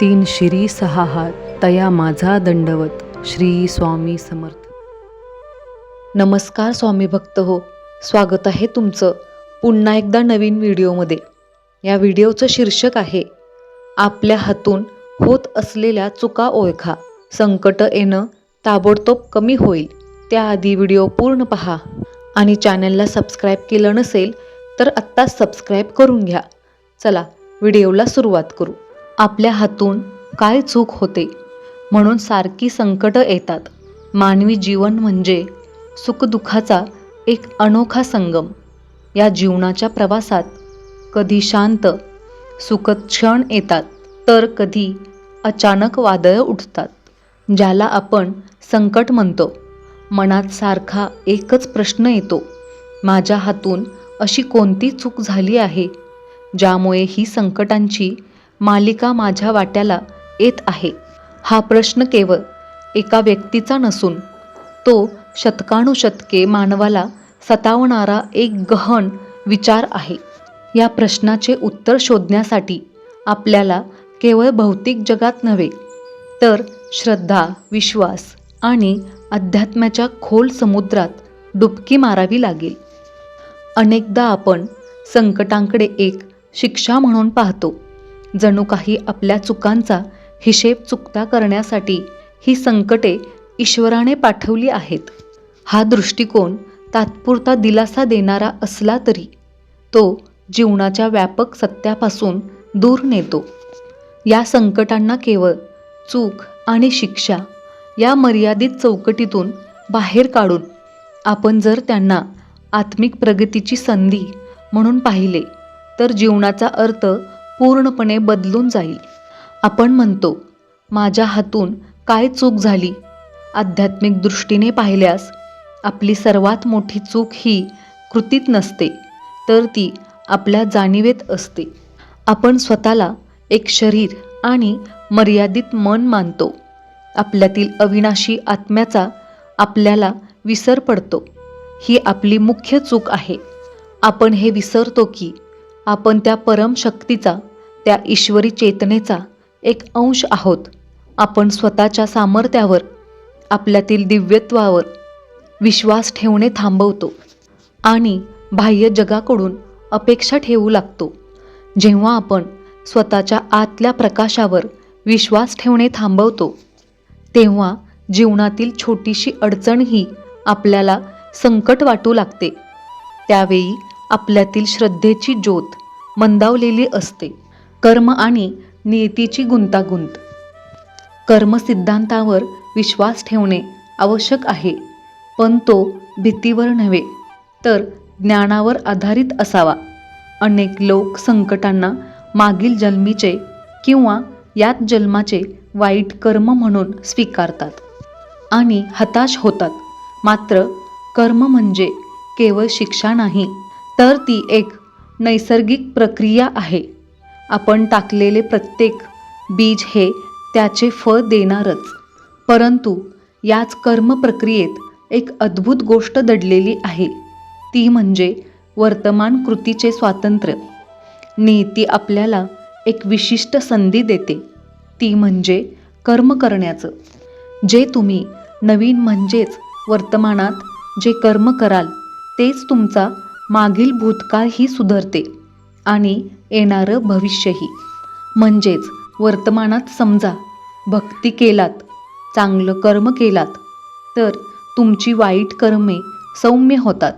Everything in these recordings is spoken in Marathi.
तीन शिरी सहा हात तया माझा दंडवत श्री स्वामी समर्थ. नमस्कार स्वामी भक्त हो स्वागत आहे तुमचं पुन्हा एकदा नवीन व्हिडिओमध्ये. या व्हिडिओचं शीर्षक आहे आपल्या हातून होत असलेल्या चुका ओळखा संकट येणं ताबडतोब कमी होईल त्याआधी व्हिडिओ पूर्ण पहा. आणि चॅनलला सबस्क्राईब केलं नसेल तर आत्ताच सबस्क्राईब करून घ्या. चला व्हिडिओला सुरुवात करू. आपल्या हातून काय चूक होते? म्हणून सारखी संकटं येतात. मानवी जीवन म्हणजे सुखदुःखाचा एक अनोखा संगम. या जीवनाच्या प्रवासात कधी शांत सुखद क्षण येतात तर कधी अचानक वादळं उठतात ज्याला आपण संकट म्हणतो. मनात सारखा एकच प्रश्न येतो माझ्या हातून अशी कोणती चूक झाली आहे? ज्यामुळे ही संकटांची मालिका माझ्या वाट्याला येत आहे. हा प्रश्न केवळ एका व्यक्तीचा नसून तो शतकानुशतके मानवाला सतावणारा एक गहन विचार आहे. या प्रश्नाचे उत्तर शोधण्यासाठी आपल्याला केवळ भौतिक जगात नव्हे तर श्रद्धा विश्वास आणि अध्यात्माच्या खोल समुद्रात डुबकी मारावी लागेल. अनेकदा आपण संकटांकडे एक शिक्षा म्हणून पाहतो. जणू काही आपल्या चुकांचा हिशेब चुकता करण्यासाठी ही संकटे ईश्वराने पाठवली आहेत. हा दृष्टिकोन तात्पुरता दिलासा देणारा असला तरी तो जीवनाच्या व्यापक सत्यापासून दूर नेतो. या संकटांना केवळ चूक आणि शिक्षा या मर्यादित चौकटीतून बाहेर काढून आपण जर त्यांना आत्मिक प्रगतीची संधी म्हणून पाहिले तर जीवनाचा अर्थ पूर्णपणे बदलून जाईल. आपण म्हणतो माझ्या हातून काय चूक झाली? आध्यात्मिक दृष्टीने पाहिल्यास आपली सर्वात मोठी चूक ही कृतीत नसते तर ती आपल्या जाणीवेत असते. आपण स्वतःला एक शरीर आणि मर्यादित मन मानतो. आपल्यातील अविनाशी आत्म्याचा आपल्याला विसर पडतो. ही आपली मुख्य चूक आहे. आपण हे विसरतो की आपण त्या परमशक्तीचा त्या ईश्वरी चेतनेचा एक अंश आहोत. आपण स्वतःच्या सामर्थ्यावर आपल्यातील दिव्यत्वावर विश्वास ठेवणे थांबवतो आणि बाह्य जगाकडून अपेक्षा ठेवू लागतो. जेव्हा आपण स्वतःच्या आतल्या प्रकाशावर विश्वास ठेवणे थांबवतो तेव्हा जीवनातील छोटीशी अडचणही आपल्याला संकट वाटू लागते. त्यावेळी आपल्यातील श्रद्धेची ज्योत मंदावलेली असते. कर्म आणि नियतीची गुंतागुंत. कर्मसिद्धांतावर विश्वास ठेवणे आवश्यक आहे पण तो भीतीवर नव्हे तर ज्ञानावर आधारित असावा. अनेक लोक संकटांना मागील जन्मीचे किंवा यात जन्माचे वाईट कर्म म्हणून स्वीकारतात आणि हताश होतात. मात्र कर्म म्हणजे केवळ शिक्षा नाही तर ती एक नैसर्गिक प्रक्रिया आहे. आपण टाकलेले प्रत्येक बीज हे त्याचे फळ देणारच. परंतु याच कर्म प्रक्रियेत एक अद्भुत गोष्ट दडलेली आहे. ती म्हणजे वर्तमान कृतीचे स्वातंत्र्य. नीती आपल्याला एक विशिष्ट संधी देते. ती म्हणजे कर्म करण्याचं. जे तुम्ही नवीन म्हणजेच वर्तमानात जे कर्म कराल तेच तुमचा मागील भूतकाळही सुधारते आणि येणारं भविष्यही. म्हणजेच वर्तमानात समजा भक्ती केलात चांगलं कर्म केलात तर तुमची वाईट कर्मे सौम्य होतात.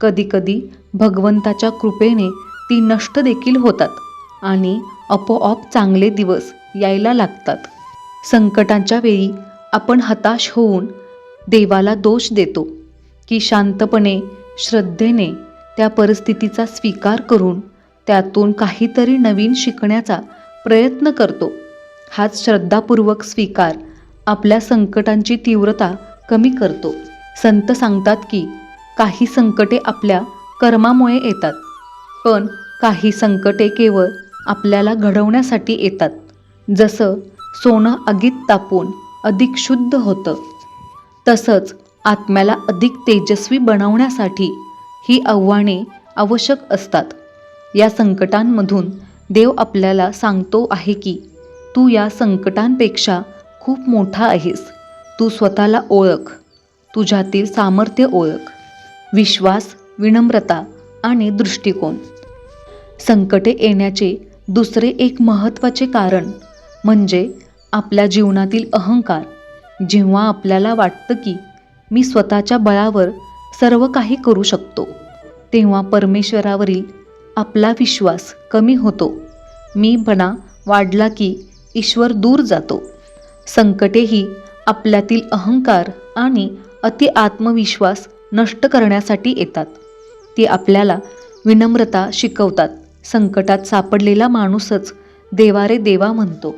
कधीकधी भगवंताच्या कृपेने ती नष्ट देखील होतात आणि आपोआप चांगले दिवस यायला लागतात. संकटाच्या वेळी आपण हताश होऊन देवाला दोष देतो की शांतपणे श्रद्धेने त्या परिस्थितीचा स्वीकार करून त्यातून काहीतरी नवीन शिकण्याचा प्रयत्न करतो. हाच श्रद्धापूर्वक स्वीकार आपल्या संकटांची तीव्रता कमी करतो. संत सांगतात की काही संकटे आपल्या कर्मामुळे येतात पण काही संकटे केवळ आपल्याला घडवण्यासाठी येतात. जसं सोनं आगीत तापून अधिक शुद्ध होतं तसंच आत्म्याला अधिक तेजस्वी बनवण्यासाठी ही आव्हाने आवश्यक असतात. या संकटांमधून देव आपल्याला सांगतो आहे की तू या संकटांपेक्षा खूप मोठा आहेस. तू स्वतःला ओळख. तुझ्यातील सामर्थ्य ओळख. विश्वास विनम्रता आणि दृष्टिकोन. संकटे येण्याचे दुसरे एक महत्त्वाचे कारण म्हणजे आपल्या जीवनातील अहंकार. जेव्हा आपल्याला वाटतं की मी स्वतःच्या बळावर सर्व काही करू शकतो. तेव्हा परमेश्वरावरील आपला विश्वास कमी होतो. मीपणा वाढला की ईश्वर दूर जातो. संकटेही आपल्यातील अहंकार आणि अति आत्मविश्वास नष्ट करण्यासाठी येतात. ती आपल्याला विनम्रता शिकवतात. संकटात सापडलेला माणूसच देवारे देवा म्हणतो.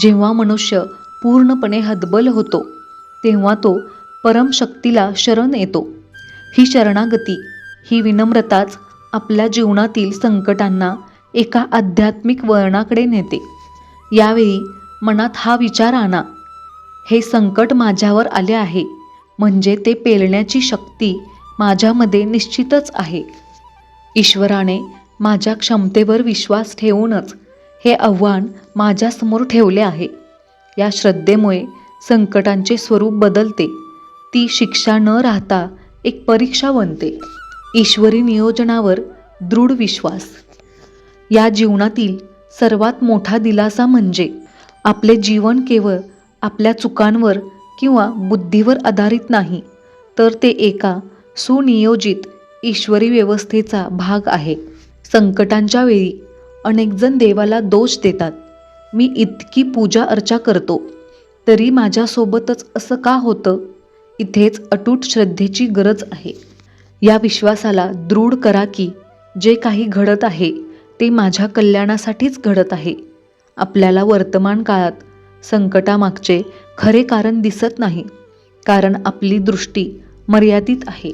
जेव्हा मनुष्य पूर्णपणे हतबल होतो तेव्हा तो परमशक्तीला शरण येतो. ही शरणागती ही विनम्रताच आपल्या जीवनातील संकटांना एका आध्यात्मिक वळणाकडे नेते. यावेळी मनात हा विचार आणा हे संकट माझ्यावर आले आहे म्हणजे ते पेलण्याची शक्ती माझ्यामध्ये निश्चितच आहे. ईश्वराने माझ्या क्षमतेवर विश्वास ठेवूनच हे आव्हान माझ्यासमोर ठेवले आहे. या श्रद्धेमुळे संकटांचे स्वरूप बदलते. ती शिक्षा न राहता एक परीक्षा बनते. ईश्वरी नियोजनावर दृढ विश्वास. या जीवनातील सर्वात मोठा दिलासा म्हणजे आपले जीवन केवळ आपल्या चुकांवर किंवा बुद्धीवर आधारित नाही तर ते एका सुनियोजित ईश्वरी व्यवस्थेचा भाग आहे. संकटांच्या वेळी अनेकजण देवाला दोष देतात. मी इतकी पूजा अर्चा करतो तरी माझ्यासोबतच असं का होतं? इथेच अटूट श्रद्धेची गरज आहे. या विश्वासाला दृढ करा की जे काही घडत आहे ते माझ्या कल्याणासाठीच घडत आहे. आपल्याला वर्तमान काळात संकटामागचे खरे कारण दिसत नाही कारण आपली दृष्टी मर्यादित आहे.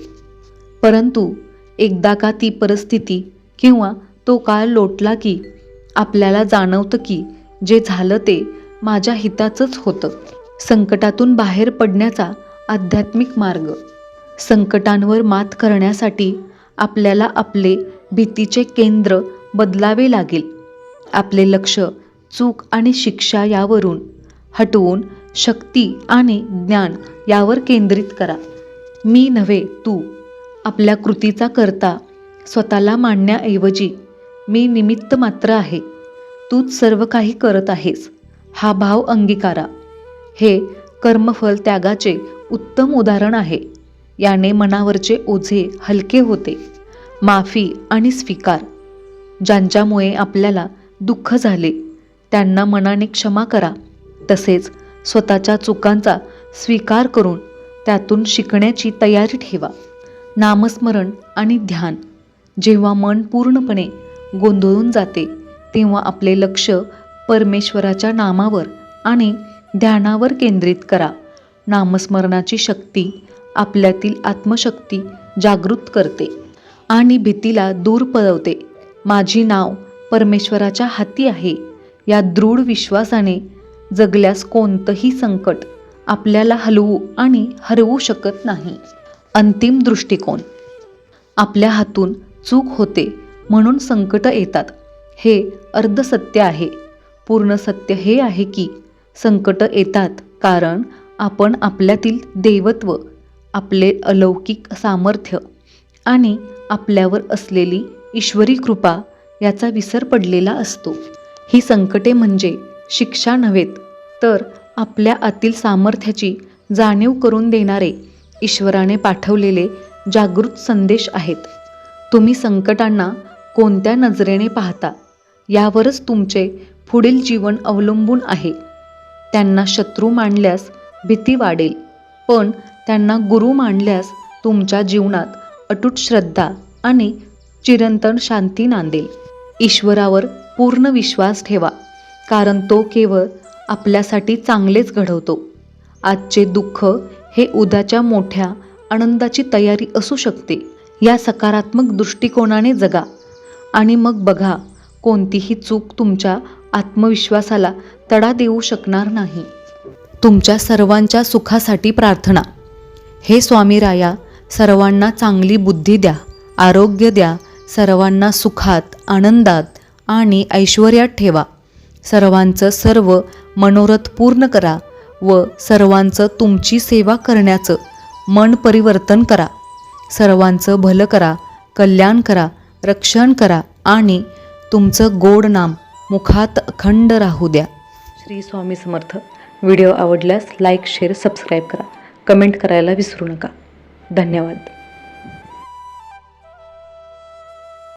परंतु एकदा का ती परिस्थिती किंवा तो काळ लोटला की आपल्याला जाणवतं की जे झालं ते माझ्या हिताचंच होतं. संकटातून बाहेर पडण्याचा आध्यात्मिक मार्ग. संकटांवर मात करण्यासाठी आपल्याला आपले भीतीचे केंद्र बदलावे लागेल. आपले लक्ष चूक आणि शिक्षा यावरून हटवून शक्ती आणि ज्ञान यावर केंद्रित करा. मी नव्हे तू. आपल्या कृतीचा करता स्वतःला मांडण्याऐवजी मी निमित्त मात्र आहे. तूच सर्व काही करत आहेस. हा भाव अंगीकारा. हे कर्मफल त्यागाचे उत्तम उदाहरण आहे. याने मनावरचे ओझे हलके होते. माफी आणि स्वीकार. ज्यांच्यामुळे आपल्याला दुःख झाले त्यांना मनाने क्षमा करा. तसेच स्वतःच्या चुकांचा स्वीकार करून त्यातून शिकण्याची तयारी ठेवा. नामस्मरण आणि ध्यान. जेव्हा मन पूर्णपणे गोंधळून जाते तेव्हा आपले लक्ष परमेश्वराच्या नामावर आणि ध्यानावर केंद्रित करा. नामस्मरणाची शक्ती आपल्यातील आत्मशक्ती जागृत करते आणि भीतीला दूर पळवते. माझी नाव परमेश्वराच्या हाती आहे. या दृढ विश्वासाने जगल्यास कोणतंही संकट आपल्याला हलवू आणि हरवू शकत नाही. अंतिम दृष्टिकोन. आपल्या हातून चूक होते म्हणून संकट येतात. हे अर्धसत्य आहे. पूर्ण सत्य हे आहे की संकट येतात. कारण आपण आपल्यातील देवत्व आपले अलौकिक सामर्थ्य आणि आपल्यावर असलेली ईश्वरी कृपा याचा विसर पडलेला असतो. ही संकटे म्हणजे शिक्षा नव्हेत तर आपल्या आतील सामर्थ्याची जाणीव करून देणारे ईश्वराने पाठवलेले जागृत संदेश आहेत. तुम्ही संकटांना कोणत्या नजरेने पाहता? यावरच तुमचे पुढील जीवन अवलंबून आहे. त्यांना शत्रू मानल्यास भीती वाढेल. पण त्यांना गुरु मानल्यास तुमच्या जीवनात अटूट श्रद्धा आणि चिरंतन शांती नांदेल. ईश्वरावर पूर्ण विश्वास ठेवा कारण तो केवळ आपल्यासाठी चांगलेच घडवतो. आजचे दुःख हे उद्याच्या मोठ्या आनंदाची तयारी असू शकते. या सकारात्मक दृष्टिकोनाने जगा आणि मग बघा कोणतीही चूक तुमच्या आत्मविश्वासाला तडा देऊ शकणार नाही. तुमच्या सर्वांच्या सुखासाठी प्रार्थना. हे स्वामी राया सर्वांना चांगली बुद्धी द्या आरोग्य द्या सर्वांना सुखात आनंदात आणि ऐश्वर्यात ठेवा. सर्वांचं सर्व मनोरथ पूर्ण करा व सर्वांचं तुमची सेवा करण्याचं मन परिवर्तन करा. सर्वांचं भलं करा कल्याण करा रक्षण करा आणि तुमचं गोड नाम मुखात अखंड राहू द्या. श्री स्वामी समर्थ. व्हिडिओ आवडल्यास लाईक शेअर सबस्क्राईब करा. कमेंट करायला विसरू नका. धन्यवाद.